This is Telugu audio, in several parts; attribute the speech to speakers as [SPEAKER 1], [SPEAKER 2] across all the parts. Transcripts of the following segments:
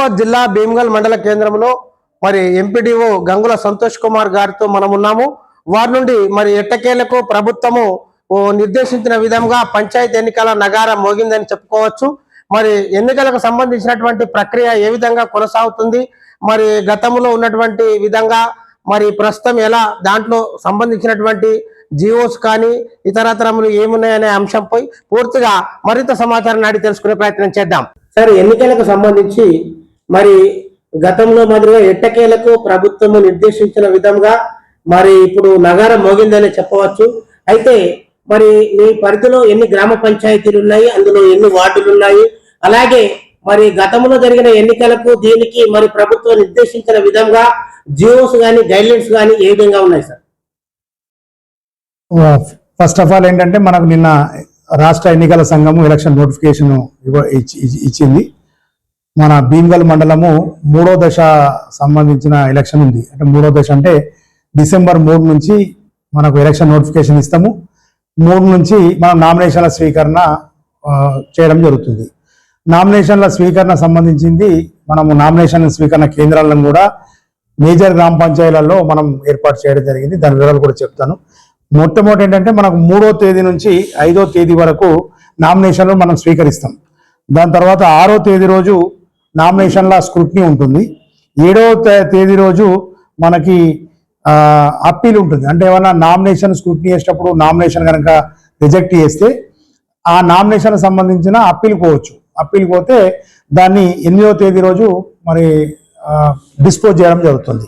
[SPEAKER 1] నిజామాబాద్ జిల్లా భీమ్గల్ మండల కేంద్రంలో మరి ఎంపీడీఓ గంగుల సంతోష్ కుమార్ గారితో మనం ఉన్నాము. వారి నుండి మరి ఎట్టకేలకు ప్రభుత్వము నిర్దేశించిన విధంగా పంచాయతీ ఎన్నికల నగారం మోగిందని చెప్పుకోవచ్చు. మరి ఎన్నికలకు సంబంధించినటువంటి ప్రక్రియ ఏ విధంగా కొనసాగుతుంది? మరి గతంలో ఉన్నటువంటి విధంగా మరి ప్రస్తుతం ఎలా? దాంట్లో సంబంధించినటువంటి జియోస్ కానీ ఇతరతరములు ఏమున్నాయనే అంశంపై పూర్తిగా మరింత సమాచారాన్ని అడిగి తెలుసుకునే ప్రయత్నం చేద్దాం. సరే ఎన్నికలకు సంబంధించి మరి గతంలో మాదిరిగా ఎట్టకేలకు ప్రభుత్వము నిర్దేశించిన విధంగా మరి ఇప్పుడు నగరం మోగిందని చెప్పవచ్చు. అయితే మరి మీ పరిధిలో ఎన్ని గ్రామ పంచాయతీలు ఉన్నాయి అందులో ఎన్ని వార్డులు ఉన్నాయి అలాగే మరి గతంలో జరిగిన ఎన్నికలకు దీనికి మరి ప్రభుత్వం నిర్దేశించిన విధంగా జియోస్ కానీ గైడ్లైన్స్ కానీ ఏ విధంగా ఉన్నాయి సార్?
[SPEAKER 2] ఫస్ట్ ఆఫ్ ఆల్ ఏంటంటే మనకు నిన్న రాష్ట్ర ఎన్నికల సంఘము ఎలక్షన్ నోటిఫికేషన్ ఇవ్వ- ఇచ్చి- ఇచ్చింది. మన భీమ్గల్ మండలము మూడో దశ సంబంధించిన ఎలక్షన్ ఉంది. అంటే మూడో దశ అంటే డిసెంబర్ మూడు నుంచి మనకు ఎలక్షన్ నోటిఫికేషన్ ఇస్తాము. మూడు నుంచి మనం నామినేషన్ల స్వీకరణ చేయడం జరుగుతుంది. నామినేషన్ల స్వీకరణ సంబంధించింది మనము నామినేషన్ స్వీకరణ కేంద్రాలను కూడా మేజర్ గ్రామ పంచాయతీలలో మనం ఏర్పాటు చేయడం జరిగింది. దాని వివరాలు కూడా చెప్తాను. మొట్టమొదటి ఏంటంటే మనకు మూడో తేదీ నుంచి ఐదో తేదీ వరకు నామినేషన్లు మనం స్వీకరిస్తాం. దాని తర్వాత ఆరో తేదీ రోజు నామినేషన్ల స్క్రూట్నీ ఉంటుంది. ఏడవ తే- తేదీ రోజు మనకి అప్పీల్ ఉంటుంది. అంటే ఏమన్నా నామినేషన్ స్క్రూట్నీ చేసేటప్పుడు నామినేషన్ కనుక రిజెక్ట్ చేస్తే ఆ నామినేషన్ సంబంధించిన అప్పీల్ పోవచ్చు. అప్పీల్ పోతే దాన్ని ఎనిమిదవ తేదీ రోజు మరి డిస్పోజ్ చేయడం జరుగుతుంది.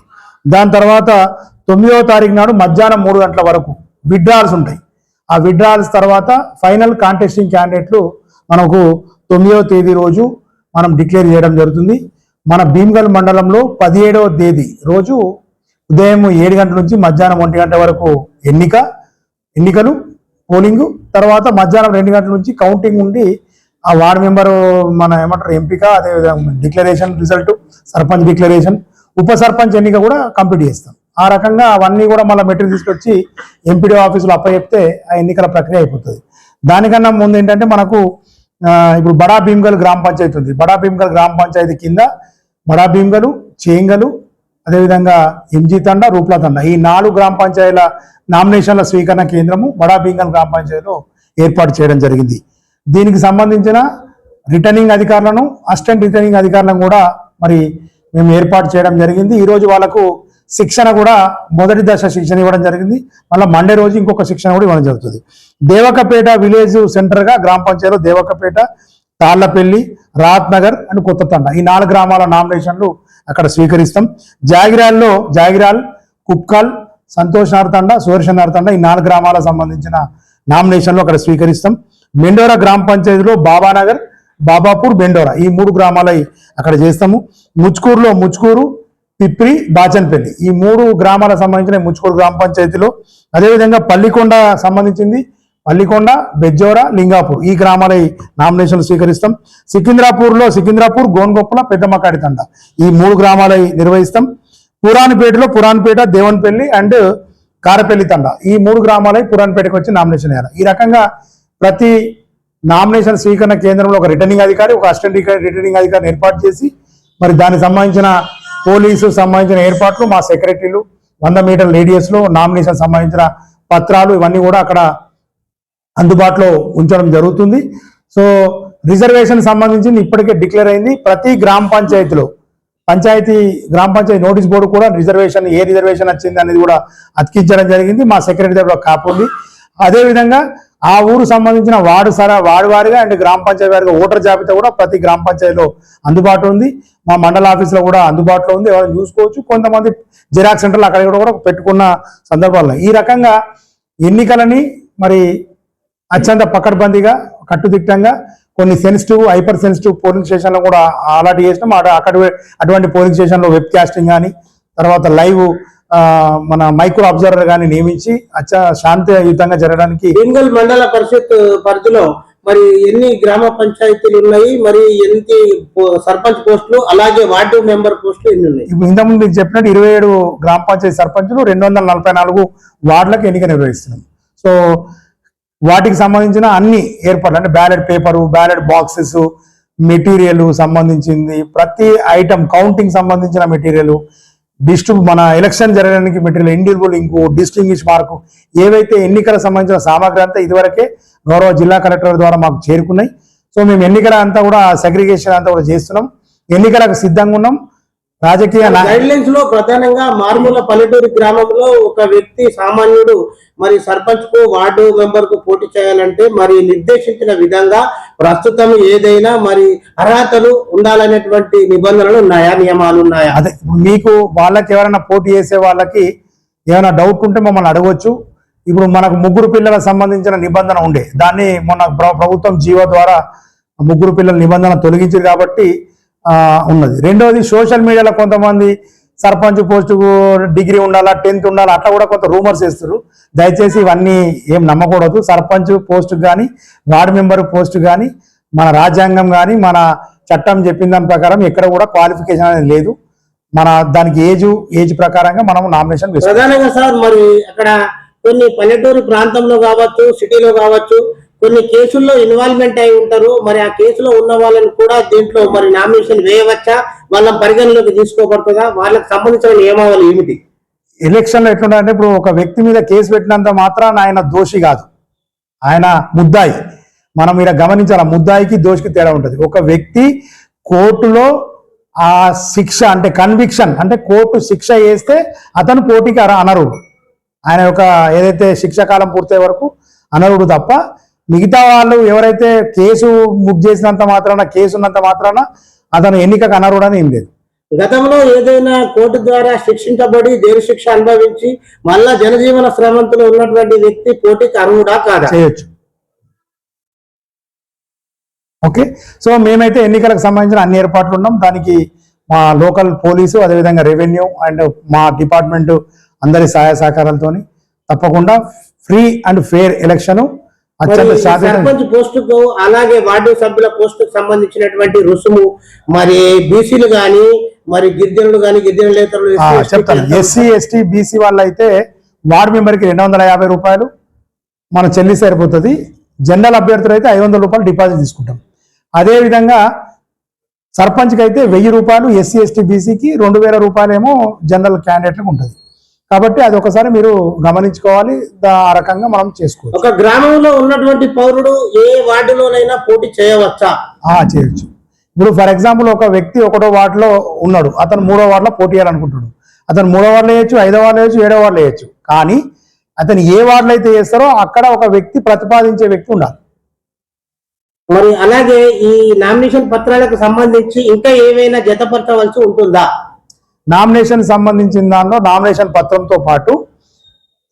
[SPEAKER 2] దాని తర్వాత తొమ్మిదవ తారీఖు నాడు మధ్యాహ్నం మూడు గంటల వరకు విడ్రాల్స్ ఉంటాయి. ఆ విడ్రాల్స్ తర్వాత ఫైనల్ కాంటెస్టింగ్ క్యాండిడేట్లు మనకు తొమ్మిదవ తేదీ రోజు మనం డిక్లేర్ చేయడం జరుగుతుంది. మన భీమ్గల్ మండలంలో పదిహేడవ తేదీ రోజు ఉదయం ఏడు గంటల నుంచి మధ్యాహ్నం ఒంటి గంట వరకు ఎన్నిక ఎన్నికలు పోలింగ్ తర్వాత మధ్యాహ్నం రెండు గంటల నుంచి కౌంటింగ్ ఉండి ఆ వార్డ్ మెంబరు మన ఏమంటారు ఎంపిక అదేవిధంగా డిక్లరేషన్ రిజల్ట్ సర్పంచ్ డిక్లరేషన్ ఉప సర్పంచ్ ఎన్నిక కూడా కంప్లీట్ చేస్తాం. ఆ రకంగా అవన్నీ కూడా మళ్ళీ మెటీరియల్ తీసుకొచ్చి ఎంపీడీ ఆఫీసులో అప్పచెప్తే ఆ ఎన్నికల ప్రక్రియ అయిపోతుంది. దానికన్నా ముందు ఏంటంటే మనకు ఇప్పుడు బడా భీమ్గల్ గ్రామ పంచాయతీ ఉంది. బడా భీమ్గల్ గ్రామ పంచాయతీ కింద బడా భీమ్గలు చేంగలు అదేవిధంగా ఎంజీ తండ రూప్లా తండ. ఈ నాలుగు గ్రామ పంచాయతీల నామినేషన్ల స్వీకరణ కేంద్రము బడా భీమ్గల్ గ్రామ పంచాయతీలో ఏర్పాటు చేయడం జరిగింది. దీనికి సంబంధించిన రిటర్నింగ్ అధికారులను అసిస్టెంట్ రిటర్నింగ్ అధికారులను కూడా మరి మేము ఏర్పాటు చేయడం జరిగింది. ఈరోజు వాళ్ళకు శిక్షణ కూడా మొదటి దశ శిక్షణ ఇవ్వడం జరిగింది. మళ్ళీ మండే రోజు ఇంకొక శిక్షణ కూడా ఇవ్వడం జరుగుతుంది. దేవకపేట విలేజ్ సెంటర్గా గ్రామ పంచాయతీలో దేవకపేట తాళ్ళపల్లి రాత్నగర్ అండ్ కొత్త తండ ఈ నాలుగు గ్రామాల నామినేషన్లు అక్కడ స్వీకరిస్తాం. జాగిరాల్లో జాగిరాల్ కుప్కాల్ సంతోష్ నార్తండ సుదర్శన్ నార్తండ ఈ నాలుగు గ్రామాలకు సంబంధించిన నామినేషన్లు అక్కడ స్వీకరిస్తాం. మెండోరా గ్రామ పంచాయతీలో బాబానగర్ బాబాపూర్ బెండోరా ఈ మూడు గ్రామాలై అక్కడ చేస్తాము. ముచ్కూరులో ముచ్కూరు పిప్రి బాచన్పల్లి ఈ మూడు గ్రామాలకు సంబంధించిన ముచ్కూరు గ్రామ పంచాయతీలో అదేవిధంగా పల్లికొండ సంబంధించింది పల్లికొండ బెజ్జోర లింగాపూర్. ఈ గ్రామాల నామినేషన్లు స్వీకరిస్తాం. సికింద్రాపూర్లో సికింద్రాపూర్ గోన్గొప్పల పెద్దమకాడి తండ ఈ మూడు గ్రామాల నిర్వహిస్తాం. పురాణపేటలో పురాణపేట దేవన్పల్లి అండ్ కారపల్లి తండ. ఈ మూడు గ్రామాలై పురాణపేటకు వచ్చి నామినేషన్ వేయాలి ఈ రకంగా ప్రతి నామినేషన్ స్వీకరణ కేంద్రంలో ఒక రిటర్నింగ్ అధికారి ఒక అసిస్టెంట్ రిటర్నింగ్ అధికారిని ఏర్పాటు చేసి మరి దానికి సంబంధించిన పోలీసు సంబంధించిన ఏర్పాట్లు మా సెక్రటరీలు వంద మీటర్ల రేడియస్లో నామినేషన్ సంబంధించిన పత్రాలు ఇవన్నీ కూడా అక్కడ అందుబాటులో ఉంచడం జరుగుతుంది. సో రిజర్వేషన్ సంబంధించి ఇప్పటికే డిక్లేర్ అయింది. ప్రతి గ్రామ పంచాయతీలో పంచాయతీ గ్రామ పంచాయతీ నోటీస్ బోర్డు కూడా రిజర్వేషన్ ఏ రిజర్వేషన్ వచ్చింది అనేది కూడా అతికించడం జరిగింది. మా సెక్రటరీ దగ్గర ఒక ఉంది. అదేవిధంగా ఆ ఊరు సంబంధించిన వార్డు సరా వార్డు వారిగా అండ్ గ్రామ పంచాయతీ వారిగా ఓటర్ జాబితా కూడా ప్రతి గ్రామ పంచాయతీలో అందుబాటు ఉంది. మా మండల ఆఫీసులో కూడా అందుబాటులో ఉంది. ఎవరైనా చూసుకోవచ్చు. కొంతమంది జిరాక్స్ సెంటర్లు అక్కడ కూడా పెట్టుకున్న సందర్భాల్లో. ఈ రకంగా ఎన్నికలని మరి అత్యంత పకడ్బందీగా కట్టుదిట్టంగా కొన్ని సెన్సిటివ్ హైపర్ సెన్సిటివ్ పోలింగ్ స్టేషన్లో కూడా అలాట్ చేసినాం. అటు- అక్కడ అటువంటి పోలింగ్ స్టేషన్లో వెబ్ కాస్టింగ్ కానీ తర్వాత లైవ్ మన మైక్రో అబ్జర్వర్ కానీ నియమించి అత్య శాంతియుతంగా జరగడానికి
[SPEAKER 1] బెంగల్ మండల పరిషత్ పరిధిలో మరి ఎన్ని గ్రామ పంచాయతీలు ఉన్నాయి మరి ఎన్ని సర్పంచ్ పోస్టులు అలాగే వార్డు మెంబర్ పోస్టులు ఎన్ని ఉన్నాయి?
[SPEAKER 2] ఇప్పుడు ఇంతకుముందు మీకు చెప్పినట్టు ఇరవై ఏడు గ్రామ పంచాయతీ సర్పంచులు రెండు వందల నలభై నాలుగు వార్డులకు ఎన్నిక నిర్వహిస్తున్నాం. సో వాటికి సంబంధించిన అన్ని ఏర్పాట్లు అంటే ballot paper ballot boxes material సంబంధించింది ప్రతి ఐటమ్ కౌంటింగ్ సంబంధించిన మెటీరియల్ డిస్ట్రిబ్ మన ఎలక్షన్ జరగడానికి material individual ink distinguish mark ఏవైతే ఎన్నికల సంబంధించిన సామాగ్రి అంతా ఇదివరకే గౌరవ జిల్లా కలెక్టర్ ద్వారా మాకు చేరుకున్నాయి. సో మేము ఎన్నికల అంతా కూడా సెగ్రిగేషన్ అంతా కూడా చేస్తున్నాం. ఎన్నికలకు సిద్ధంగా ఉన్నాం. రాజకీయ
[SPEAKER 1] గైడ్ లైన్స్లో ప్రధానంగా మారుమూల పల్లెటూరు గ్రామంలో ఒక వ్యక్తి సామాన్యుడు మరి సర్పంచ్కు వార్డు మెంబర్కు పోటీ చేయాలంటే మరి నిర్దేశించిన విధంగా ప్రస్తుతం ఏదైనా మరి అర్హతలు ఉండాలనేటువంటి నిబంధనలు ఉన్నాయా? నియమాలు ఉన్నాయా?
[SPEAKER 2] అదే మీకు వాళ్ళకి ఎవరైనా పోటీ చేసే వాళ్ళకి ఏమైనా డౌట్ ఉంటే మమ్మల్ని అడగవచ్చు ఇప్పుడు మనకు ముగ్గురు పిల్లలకు సంబంధించిన నిబంధన ఉండే. దాన్ని మొన్న ప్రభుత్వం జీవో ద్వారా ముగ్గురు పిల్లల నిబంధన తొలగించింది కాబట్టి ఉన్నది. రెండవది సోషల్ మీడియాలో కొంతమంది సర్పంచ్ పోస్టుకు డిగ్రీ ఉండాలా టెన్త్ ఉండాలా అట్లా కూడా కొంత రూమర్స్ వేస్తారు దయచేసి ఇవన్నీ ఏం నమ్మకూడదు. సర్పంచ్ పోస్ట్ కానీ వార్డు మెంబర్ పోస్ట్ కానీ మన రాజ్యాంగం కానీ మన చట్టం చెప్పిన దాని ప్రకారం ఎక్కడ కూడా క్వాలిఫికేషన్ అనేది లేదు. మన దానికి ఏజ్ ఏజ్ ప్రకారంగా మనం నామినేషన్ వేస్తాం
[SPEAKER 1] ప్రధానంగా సార్ మరి అక్కడ కొన్ని పల్లెటూరు ప్రాంతంలో కావచ్చు సిటీలో కావచ్చు కొన్ని కేసుల్లో ఇన్వాల్వ్మెంట్ అయి ఉంటారు. మరి ఆ కేసులో ఉన్న వాళ్ళని కూడా దీంట్లో మరి నామినేషన్ వేయవచ్చా? వాళ్ళని పరిగణలోకి తీసుకోబడుతుందా? వాళ్ళకి సంబంధించిన నియమావళి ఏమిటి?
[SPEAKER 2] ఎలక్షన్లో ఎట్లుంటారంటే ఇప్పుడు ఒక వ్యక్తి మీద కేసు పెట్టినంత మాత్రాన ఆయన దోషి కాదు. ఆయన ముద్దాయి. మనం ఇక్కడ గమనించాలి ముద్దాయికి దోషికి తేడా ఉంటుంది. ఒక వ్యక్తి కోర్టులో ఆ శిక్ష అంటే కన్విక్షన్ అంటే కోర్టు శిక్ష వేస్తే అతను పోటీకి అనరు. ఆయన యొక్క ఏదైతే శిక్ష కాలం పూర్తయ్యే వరకు అనర్హుడు తప్ప మిగతా వాళ్ళు ఎవరైతే కేసు బుక్ చేసినంత మాత్రాన కేసు ఉన్నంత మాత్రాన అతను ఎన్నికకు అనర్హుడు అని ఏం లేదు.
[SPEAKER 1] గతంలో ఏదైనా కోర్టు ద్వారా శిక్షించబడి జైలు శిక్ష అనుభవించి మళ్ళా జనజీవన శ్రమంతులు ఉన్నటువంటి వ్యక్తి పోటీకి అర్హుడా కాదా?
[SPEAKER 2] చేయొచ్చు. ఓకే. సో మేమైతే ఎన్నికలకు సంబంధించిన అన్ని ఏర్పాట్లు ఉన్నాం. దానికి మా లోకల్ పోలీసు అదేవిధంగా రెవెన్యూ అండ్ మా డిపార్ట్మెంట్ అందరి సహాయ సహకారాలతో తప్పకుండా free and fair election
[SPEAKER 1] sarpanch పోస్టుకు అలాగే వార్డు సభ్యుల పోస్టుకు సంబంధించినటువంటి రుసుము మరి బీసీలు గాని మరి గిరిజనులు గాని గిరిజనులేతరులు
[SPEAKER 2] ఆ,
[SPEAKER 1] ఎస్సీ, ఎస్టీ
[SPEAKER 2] చెప్తాను. ఎస్సీ ఎస్టీ బీసీ వాళ్ళు అయితే వార్డు మెంబర్కి రెండు వందల యాభై రూపాయలు మనం చెల్లిస్తే సరిపోతుంది. జనరల్ అభ్యర్థులు అయితే ఐదు వందల రూపాయలు డిపాజిట్ తీసుకుంటాం. అదేవిధంగా సర్పంచ్కి అయితే వెయ్యి రూపాయలు ఎస్సీ ఎస్టీ బీసీకి రెండు వేల రూపాయలేమో జనరల్ క్యాండిడేట్లకు ఉంటుంది. కాబట్టి అది ఒకసారి మీరు గమనించుకోవాలి. ఆ రకంగా మనం చేసుకోవచ్చు.
[SPEAKER 1] ఒక గ్రామంలో ఉన్నటువంటి పౌరుడు ఏ వార్డులోనైనా పోటీ చేయవచ్చా?
[SPEAKER 2] ఆ, చేయొచ్చు. ఇప్పుడు ఫర్ ఎగ్జాంపుల్ ఒక వ్యక్తి ఒకటో వార్డులో ఉన్నాడు. అతను మూడో వార్డులో పోటీ చేయాలనుకుంటున్నాడు. అతను మూడో వార్డులో వేయచ్చు ఐదో వార్డులో వేయచ్చు ఏడో వార్డులో వేయచ్చు. కానీ అతను ఏ వార్డులో అయితే చేస్తారో అక్కడ ఒక వ్యక్తి ప్రతిపాదించే వ్యక్తి ఉండాలి.
[SPEAKER 1] మరి అలాగే ఈ నామినేషన్ పత్రాలకు సంబంధించి ఇంకా ఏమైనా జతపరచవలసి ఉంటుందా?
[SPEAKER 2] నామినేషన్ సంబంధించిన దానిలో నామినేషన్ పత్రంతో పాటు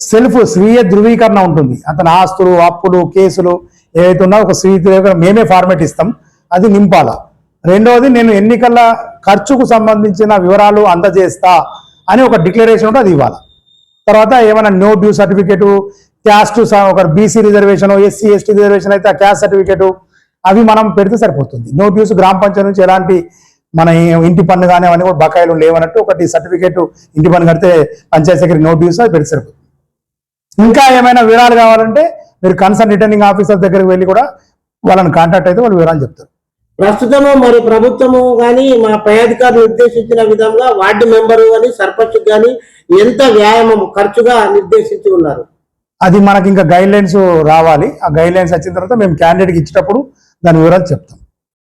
[SPEAKER 2] సెల్ఫ్ స్వీయ ధృవీకరణ ఉంటుంది. అతని ఆస్తులు అప్పులు కేసులు ఏవైతే ఉన్నా ఒక స్వీయ ధృవీకరణ మేమే ఫార్మేట్ ఇస్తాం. అది నింపాల? రెండవది నేను ఎన్నికల ఖర్చుకు సంబంధించిన వివరాలు అందజేస్తా అని ఒక డిక్లరేషన్ ఉంటే అది ఇవ్వాలి? తర్వాత ఏమైనా నో డ్యూ సర్టిఫికేట్ క్యాస్ట్ ఒక BC reservation SC ST reservation అయితే ఆ క్యాస్ట్ సర్టిఫికేటు అవి మనం పెడితే సరిపోతుంది. నో డ్యూస్ గ్రామ పంచాయతీ నుంచి ఎలాంటి మన ఇంటి పన్ను కానీ అవన్నీ కూడా బకాయిలు లేవన్నట్టు ఒకటి సర్టిఫికేట్ ఇంటి పన్ను కడితే పంచాయతీ సెక్రటరీ నో డ్యూస్ అది పెడితే సరిపోతుంది. ఇంకా ఏమైనా వివరాలు కావాలంటే మీరు కన్సర్న్ రిటర్నింగ్ ఆఫీసర్ దగ్గరికి వెళ్ళి కూడా వాళ్ళని కాంటాక్ట్ అయితే వాళ్ళు వివరాలు చెప్తారు.
[SPEAKER 1] ప్రస్తుతము మరి ప్రభుత్వము గాని మా పై అధికారులు నిర్దేశించిన విధంగా వార్డు మెంబరు గాని సర్పంచ్ గాని ఎంత వ్యాయామం ఖర్చుగా నిర్దేశించి ఉన్నారు?
[SPEAKER 2] అది మనకి ఇంకా గైడ్ లైన్స్ రావాలి. ఆ గైడ్ లైన్స్ వచ్చిన తర్వాత మేము క్యాండిడేట్కి ఇచ్చేటప్పుడు దాని వివరాలు చెప్తాం.